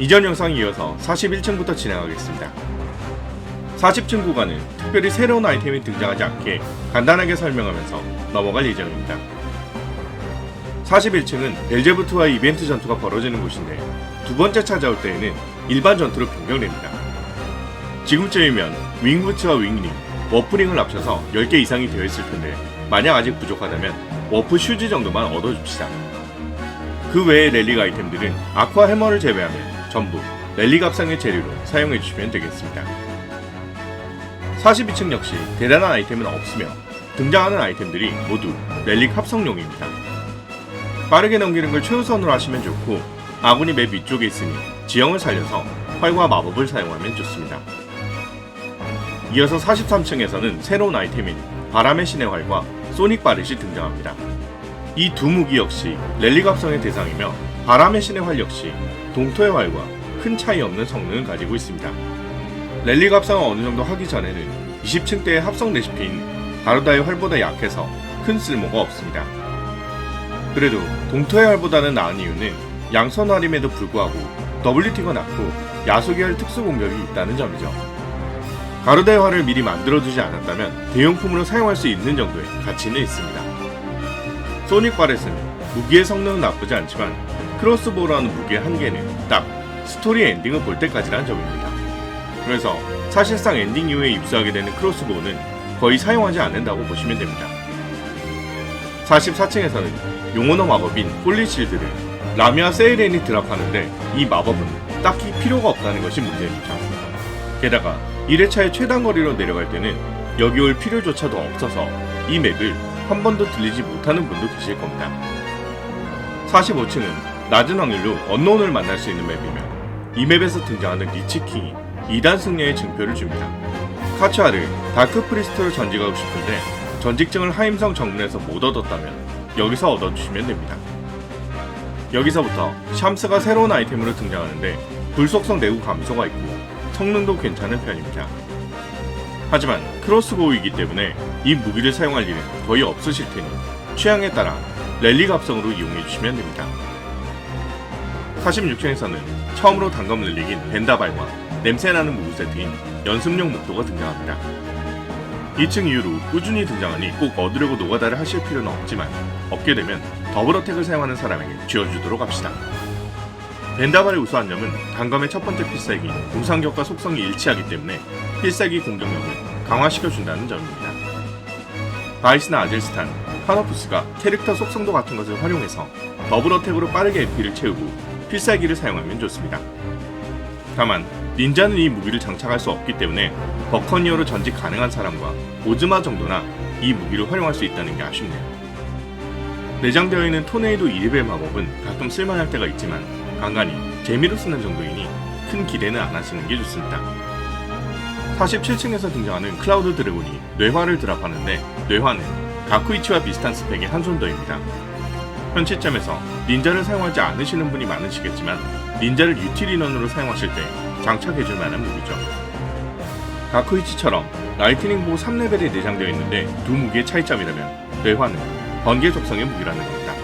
이전 영상에 이어서 41층부터 진행하겠습니다. 40층 구간은 특별히 새로운 아이템이 등장하지 않게 간단하게 설명하면서 넘어갈 예정입니다. 41층은 벨제부트와의 이벤트 전투가 벌어지는 곳인데 두 번째 찾아올 때에는 일반 전투로 변경됩니다. 지금쯤이면 윙부츠와 윙링, 워프링을 합쳐서 10개 이상이 되어 있을 텐데 만약 아직 부족하다면 워프 슈즈 정도만 얻어줍시다. 그 외의 랠리가 아이템들은 아쿠아 해머를 제외하면 전부 랠리 값상의 재료로 사용해 주시면 되겠습니다. 42층 역시 대단한 아이템은 없으며 등장하는 아이템들이 모두 렐릭 합성용입니다. 빠르게 넘기는 걸 최우선으로 하시면 좋고 아군이 맵 위쪽에 있으니 지형을 살려서 활과 마법을 사용하면 좋습니다. 이어서 43층에서는 새로운 아이템인 바람의 신의 활과 소닉 바렛이 등장합니다. 이 두 무기 역시 랠리 합성의 대상이며 바람의 신의 활 역시 동토의 활과 큰 차이 없는 성능을 가지고 있습니다. 랠리 합성을 어느 정도 하기 전에는 20층 때의 합성 레시피인 가르다의 활보다 약해서 큰 쓸모가 없습니다. 그래도 동토의 활보다는 나은 이유는 양선 활임에도 불구하고 WT가 낮고 야수계열 특수 공격이 있다는 점이죠. 가르다의 활을 미리 만들어두지 않았다면 대용품으로 사용할 수 있는 정도의 가치는 있습니다. 소닉 바렛은 무기의 성능은 나쁘지 않지만 크로스보우라는 무기의 한계는 딱 스토리 엔딩을 볼 때까지라는 점입니다. 그래서 사실상 엔딩 이후에 입수하게 되는 크로스보우는 거의 사용하지 않는다고 보시면 됩니다. 44층에서는 용어너 마법인 폴리실드를 라미아 세이렌이 드랍하는데 이 마법은 딱히 필요가 없다는 것이 문제입니다. 게다가 1회차의 최단 거리로 내려갈 때는 여기 올 필요조차도 없어서 이 맵을 한 번도 들리지 못하는 분도 계실 겁니다. 45층은 낮은 확률로 언노운을 만날 수 있는 맵이며 이 맵에서 등장하는 리치킹이 2단 승리의 증표를 줍니다. 카츠아를 다크 프리스트로 전직하고 싶은데 전직증을 하임성 정문에서 못 얻었다면 여기서 얻어주시면 됩니다. 여기서부터 샴스가 새로운 아이템으로 등장하는데 불속성 내구 감소가 있고 성능도 괜찮은 편입니다. 하지만 크로스보우이기 때문에 이 무기를 사용할 일은 거의 없으실 테니 취향에 따라 랠리 갑성으로 이용해 주시면 됩니다. 46층에서는 처음으로 단검 랠릭인 벤다발과 냄새나는 무기 세트인 연습용 목도가 등장합니다. 2층 이후로 꾸준히 등장하니 꼭 얻으려고 노가다를 하실 필요는 없지만 얻게 되면 더블 어택을 사용하는 사람에게 쥐어주도록 합시다. 벤다발의 우수한 점은 단검의 첫 번째 필살기 공상격과 속성이 일치하기 때문에 필살기 공격력을 강화시켜준다는 점입니다. 바이스나 아젤스탄, 카너푸스가 캐릭터 속성도 같은 것을 활용해서 더블 어택으로 빠르게 LP를 채우고 필살기를 사용하면 좋습니다. 다만 닌자는 이 무기를 장착할 수 없기 때문에 버커니어로 전직 가능한 사람과 오즈마 정도나 이 무기를 활용할 수 있다는 게 아쉽네요. 내장되어 있는 토네이도 1레벨 마법은 가끔 쓸만할 때가 있지만 간간히 재미로 쓰는 정도이니 큰 기대는 안 하시는 게 좋습니다. 47층에서 등장하는 클라우드 드래곤이 뇌화를 드랍하는데 뇌화는 가쿠이치와 비슷한 스펙의 한손 더입니다. 현 시점에서 닌자를 사용하지 않으시는 분이 많으시겠지만 닌자를 유틸 인원으로 사용하실 때 장착해줄 만한 무기죠. 가쿠이치처럼 라이트닝 보호 3레벨에 내장되어 있는데 두 무기의 차이점이라면 뇌화는 번개 속성의 무기라는 겁니다.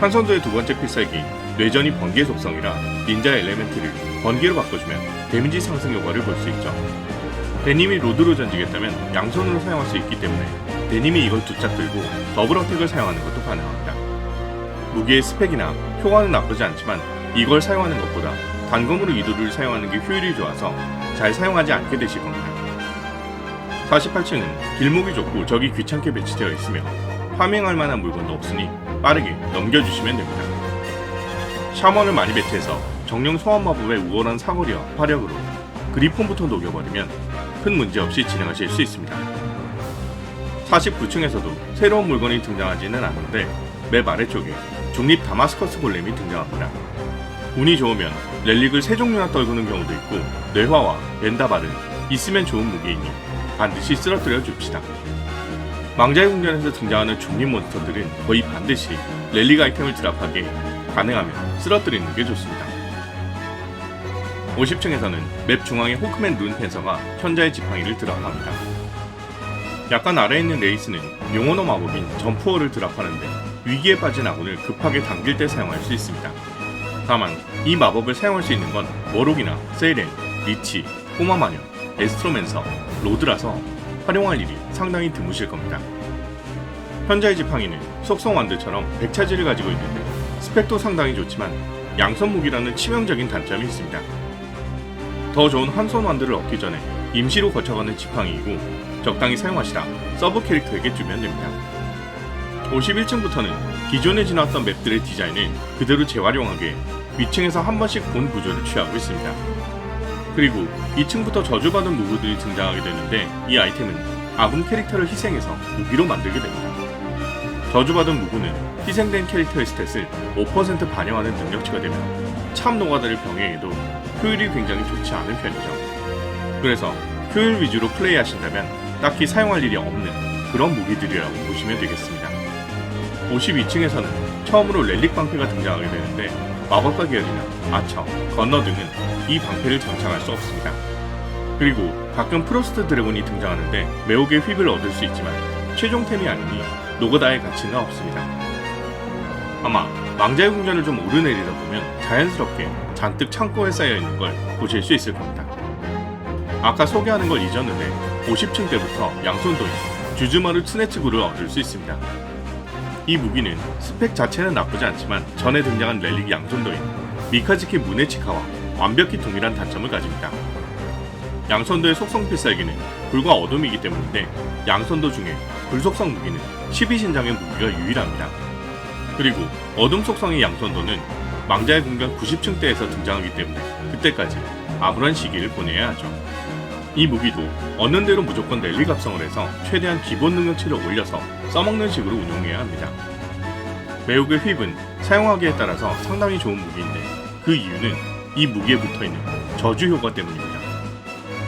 한선도의 두 번째 필살기 뇌전이 번개 속성이라 닌자 엘레멘트를 번개로 바꿔주면 데미지 상승 효과를 볼 수 있죠. 데님이 로드로 전지겠다면 양손으로 사용할 수 있기 때문에 데님이 이걸 두짝 들고 더블 어택을 사용하는 것도 가능합니다. 무기의 스펙이나 효과는 나쁘지 않지만 이걸 사용하는 것보다 단검으로 이도를 사용하는 게 효율이 좋아서 잘 사용하지 않게 되실 겁니다. 48층은 길목이 좁고 적이 귀찮게 배치되어 있으며 파밍할 만한 물건도 없으니 빠르게 넘겨주시면 됩니다. 샤먼을 많이 배치해서 정령 소환 마법의 우월한 사거리와 화력으로 그리폰부터 녹여버리면 큰 문제 없이 진행하실 수 있습니다. 49층에서도 새로운 물건이 등장하지는 않는데 맵 아래쪽에 중립 다마스커스 골렘이 등장합니다. 운이 좋으면 렐릭을 세 종류나 떨구는 경우도 있고 뇌화와 벤다발은 있으면 좋은 무기이니 반드시 쓰러뜨려 줍시다. 망자의 궁전에서 등장하는 중립 몬스터들은 거의 반드시 렐릭 아이템을 드랍하게 가능하면 쓰러뜨리는 게 좋습니다. 50층에서는 맵 중앙의 호크맨 룬 펜서가 현자의 지팡이를 드랍합니다. 약간 아래에 있는 레이스는 용어너 마법인 점프어를 드랍하는데 위기에 빠진 아군을 급하게 당길 때 사용할 수 있습니다. 다만 이 마법을 사용할 수 있는 건 워록이나 세이렌, 리치, 꼬마마녀, 에스트로맨서, 로드라서 활용할 일이 상당히 드무실 겁니다. 현자의 지팡이는 속성 완드처럼 백차지를 가지고 있는데 스펙도 상당히 좋지만 양손 무기라는 치명적인 단점이 있습니다. 더 좋은 한손 완드를 얻기 전에 임시로 거쳐가는 지팡이이고 적당히 사용하시다 서브 캐릭터에게 주면 됩니다. 51층부터는 기존에 지나왔던 맵들의 디자인을 그대로 재활용하기에 위층에서 한 번씩 본 구조를 취하고 있습니다. 그리고 2층부터 저주받은 무브들이 등장하게 되는데 이 아이템은 아군 캐릭터를 희생해서 무기로 만들게 됩니다. 저주받은 무브는 희생된 캐릭터의 스탯을 5% 반영하는 능력치가 되며 참 노가다를 병행해도 효율이 굉장히 좋지 않은 편이죠. 그래서 효율 위주로 플레이하신다면 딱히 사용할 일이 없는 그런 무기들이라고 보시면 되겠습니다. 52층에서는 처음으로 렐릭 방패가 등장하게 되는데 마법과 계열이나 아처, 건너 등은 이 방패를 장착할 수 없습니다. 그리고 가끔 프로스트 드래곤이 등장하는데 매혹의 휩을 얻을 수 있지만 최종템이 아니니 노가다의 가치는 없습니다. 아마 망자의 궁전을 좀 오르내리다 보면 자연스럽게 잔뜩 창고에 쌓여 있는 걸 보실 수 있을 겁니다. 아까 소개하는 걸 잊었는데 50층 때부터 양손도인 주즈마루 트네츠구를 얻을 수 있습니다. 이 무기는 스펙 자체는 나쁘지 않지만 전에 등장한 렐릭 양손도인 미카즈키 무네치카와 완벽히 동일한 단점을 가집니다. 양손도의 속성 필살기는 불과 어둠이기 때문인데 양손도 중에 불속성 무기는 12신장의 무기가 유일합니다. 그리고 어둠 속성의 양손도는 망자의 공간 90층대에서 등장하기 때문에 그때까지 아무런 시기를 보내야 하죠. 이 무기도 얻는 대로 무조건 랠리 합성을 해서 최대한 기본 능력치를 올려서 써먹는 식으로 운용해야 합니다. 매혹의 휩은 사용하기에 따라서 상당히 좋은 무기인데 그 이유는 이 무기에 붙어있는 저주 효과 때문입니다.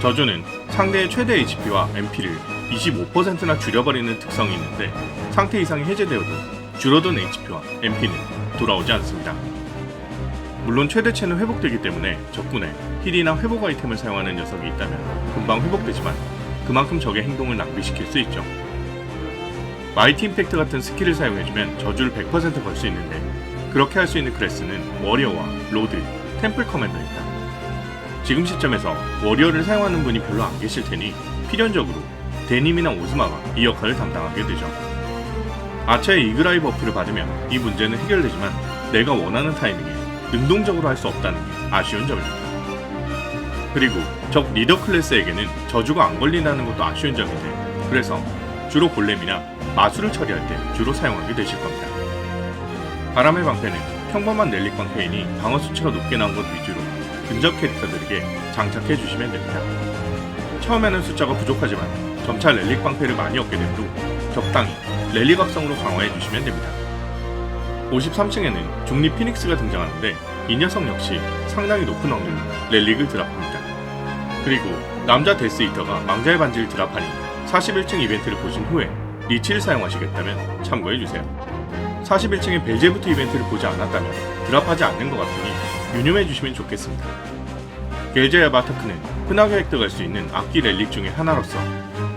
저주는 상대의 최대 HP와 MP를 25%나 줄여버리는 특성이 있는데 상태 이상이 해제되어도 줄어든 HP와 MP는 돌아오지 않습니다. 물론 최대치는 회복되기 때문에 적군에 힐이나 회복 아이템을 사용하는 녀석이 있다면 금방 회복되지만 그만큼 적의 행동을 낭비시킬 수 있죠. 마이티 임팩트 같은 스킬을 사용해주면 저주를 100%걸 수 있는데 그렇게 할 수 있는 클래스는 워리어와 로드, 템플 커맨더입니다. 지금 시점에서 워리어를 사용하는 분이 별로 안 계실 테니 필연적으로 데님이나 오즈마가 이 역할을 담당하게 되죠. 아처의 이그라이 버프를 받으면 이 문제는 해결되지만 내가 원하는 타이밍에 능동적으로 할 수 없다는 게 아쉬운 점입니다. 그리고 적 리더 클래스에게는 저주가 안 걸린다는 것도 아쉬운 점인데 그래서 주로 골렘이나 마술을 처리할 때 주로 사용하게 되실 겁니다. 바람의 방패는 평범한 넬릭 방패이니 방어 수치가 높게 나온 것 위주로 근접 캐릭터들에게 장착해 주시면 됩니다. 처음에는 숫자가 부족하지만 점차 렐릭 방패를 많이 얻게 된후 적당히 렐릭 합성으로 강화해 주시면 됩니다. 53층에는 중립 피닉스가 등장하는데 이 녀석 역시 상당히 높은 확률로 렐릭을 드랍합니다. 그리고 남자 데스 이터가 망자의 반지를 드랍하니 41층 이벤트를 보신 후에 리치를 사용하시겠다면 참고해주세요. 41층의 벨제부트 이벤트를 보지 않았다면 드랍하지 않는 것 같으니 유념해주시면 좋겠습니다. 겔제야 바타크는 흔하게 획득할 수 있는 악기 렐릭 중의 하나로서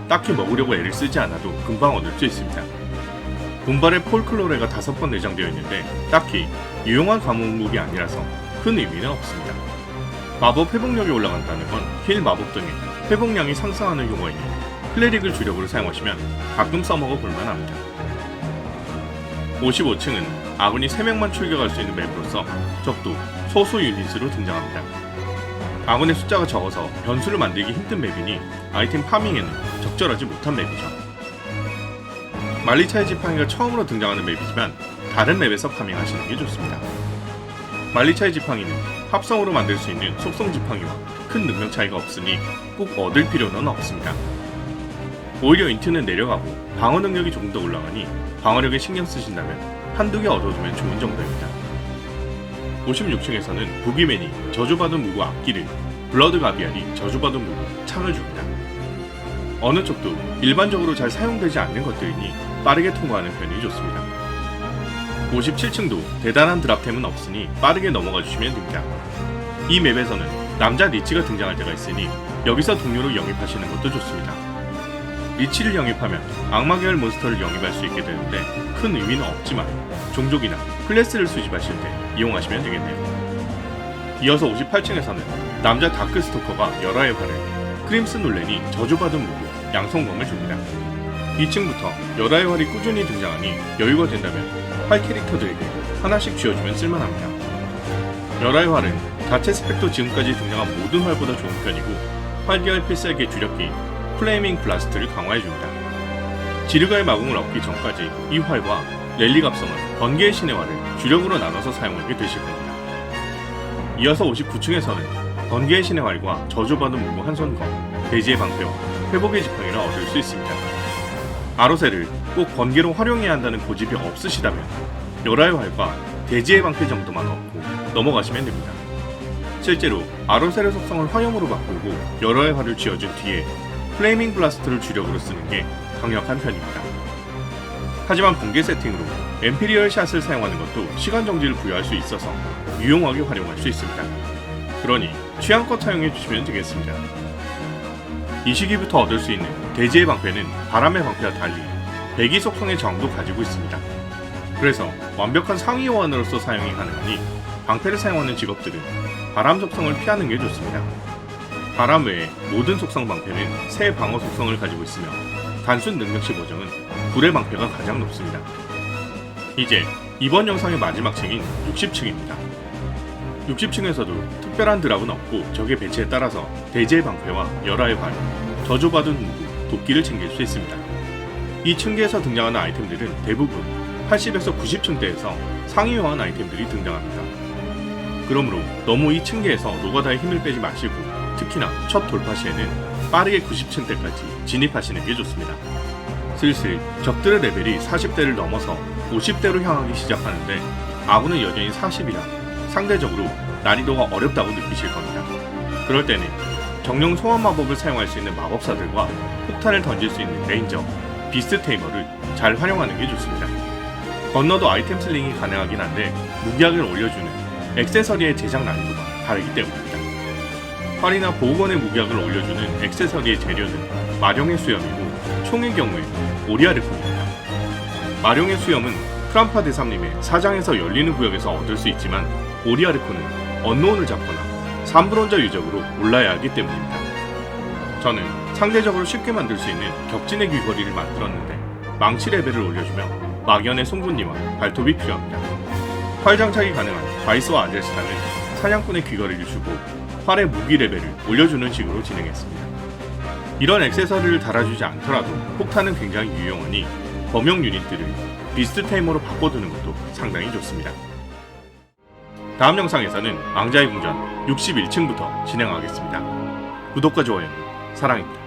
딱히 먹으려고 애를 쓰지 않아도 금방 얻을 수 있습니다. 분발의 폴클로레가 다섯 번 내장되어 있는데 딱히 유용한 과목무기 아니라서 큰 의미는 없습니다. 마법 회복력이 올라간다는 건 힐 마법 등의 회복량이 상승하는 경우에는 클레릭을 주력으로 사용하시면 가끔 써먹어 볼만합니다. 55층은 아군이 3명만 출격할 수 있는 맵으로서 적도 소수 유닛으로 등장합니다. 아군의 숫자가 적어서 변수를 만들기 힘든 맵이니 아이템 파밍에는 적절하지 못한 맵이죠. 말리차의 지팡이가 처음으로 등장하는 맵이지만 다른 맵에서 파밍하시는 게 좋습니다. 말리차의 지팡이는 합성으로 만들 수 있는 속성 지팡이와 큰 능력 차이가 없으니 꼭 얻을 필요는 없습니다. 오히려 인트는 내려가고 방어 능력이 조금 더 올라가니 방어력에 신경 쓰신다면 한두 개 얻어두면 좋은 정도입니다. 56층에서는 부기맨이 저주받은 무구 악기를 블러드 가비알이 저주받은 무구 창을 줍니다. 어느 쪽도 일반적으로 잘 사용되지 않는 것들이니 빠르게 통과하는 편이 좋습니다. 57층도 대단한 드랍템은 없으니 빠르게 넘어가 주시면 됩니다. 이 맵에서는 남자 리치가 등장할 때가 있으니 여기서 동료로 영입하시는 것도 좋습니다. 리치를 영입하면 악마 계열 몬스터를 영입할 수 있게 되는데 큰 의미는 없지만 종족이나 클래스를 수집하실 때 이용하시면 되겠네요. 이어서 58층에서는 남자 다크스토커가 열화의 활을, 크림슨 놀렌이 저주받은 무고, 양성검을 줍니다. 2층부터 열화의 활이 꾸준히 등장하니 여유가 된다면 활 캐릭터들에게 하나씩 쥐어주면 쓸만합니다. 열화의 활은 자체 스펙도 지금까지 등장한 모든 활보다 좋은 편이고 활기할 필살기의 주력기인 플레이밍 블라스트를 강화해줍니다. 지르가의 마궁을 얻기 전까지 이 활과 랠리 갑성은 번개의 신의 활을 주력으로 나눠서 사용하게 되실 겁니다. 이어서 59층에서는 번개의 신의 활과 저주받은 무고 한손검, 대지의 방패와 회복의 지팡이를 얻을 수 있습니다. 아로셀을 꼭 번개로 활용해야 한다는 고집이 없으시다면 열화의 활과 대지의 방패 정도만 얻고 넘어가시면 됩니다. 실제로 아로셀의 속성을 화염으로 바꾸고 열화의 활을 쥐어준 뒤에 플레이밍 블라스트를 주력으로 쓰는 게 강력한 편입니다. 하지만 번개 세팅으로 엠피리얼 샷을 사용하는 것도 시간 정지를 부여할 수 있어서 유용하게 활용할 수 있습니다. 그러니 취향껏 사용해 주시면 되겠습니다. 이 시기부터 얻을 수 있는 대지의 방패는 바람의 방패와 달리 배기 속성의 저항도 가지고 있습니다. 그래서 완벽한 상위 호환으로서 사용이 가능하니 방패를 사용하는 직업들은 바람 속성을 피하는 게 좋습니다. 바람 외에 모든 속성 방패는 새 방어 속성을 가지고 있으며 단순 능력치 보정은 불의 방패가 가장 높습니다. 이제 이번 영상의 마지막 층인 60층입니다. 60층에서도 특별한 드랍은 없고 적의 배치에 따라서 대지의 방패와 열화의 활, 저주받은 무구, 도끼를 챙길 수 있습니다. 이 층계에서 등장하는 아이템들은 대부분 80에서 90층대에서 상위 호환 아이템들이 등장합니다. 그러므로 너무 이 층계에서 노가다의 힘을 빼지 마시고 특히나 첫 돌파 시에는 빠르게 90층대까지 진입하시는 게 좋습니다. 슬슬 적들의 레벨이 40대를 넘어서 50대로 향하기 시작하는데 아군은 여전히 40이라 상대적으로 난이도가 어렵다고 느끼실 겁니다. 그럴 때는 정령 소환 마법을 사용할 수 있는 마법사들과 폭탄을 던질 수 있는 레인저, 비스트 테이머를 잘 활용하는 게 좋습니다. 건너도 아이템 슬링이 가능하긴 한데 무기약을 올려주는 액세서리의 제작 난이도가 다르기 때문입니다. 활이나 보호건의 무기약을 올려주는 액세서리의 재료는 마룡의 수염이고 총의 경우에 오리아르콘입니다. 마룡의 수염은 프람파 대삼님의 사장에서 열리는 구역에서 얻을 수 있지만 오리아르콘은 언노운을 잡거나 삼브론자 유적으로 올라야 하기 때문입니다. 저는 상대적으로 쉽게 만들 수 있는 격진의 귀걸이를 만들었는데 망치 레벨을 올려주며 막연의 송곳니와 발톱이 필요합니다. 활 장착이 가능한 바이스와 아젤스타는 사냥꾼의 귀걸이를 주고 활의 무기 레벨을 올려주는 식으로 진행했습니다. 이런 액세서리를 달아주지 않더라도 폭탄은 굉장히 유용하니 범용 유닛들을 비스트 테이머로 바꿔두는 것도 상당히 좋습니다. 다음 영상에서는 왕자의 궁전 61층부터 진행하겠습니다. 구독과 좋아요 사랑입니다.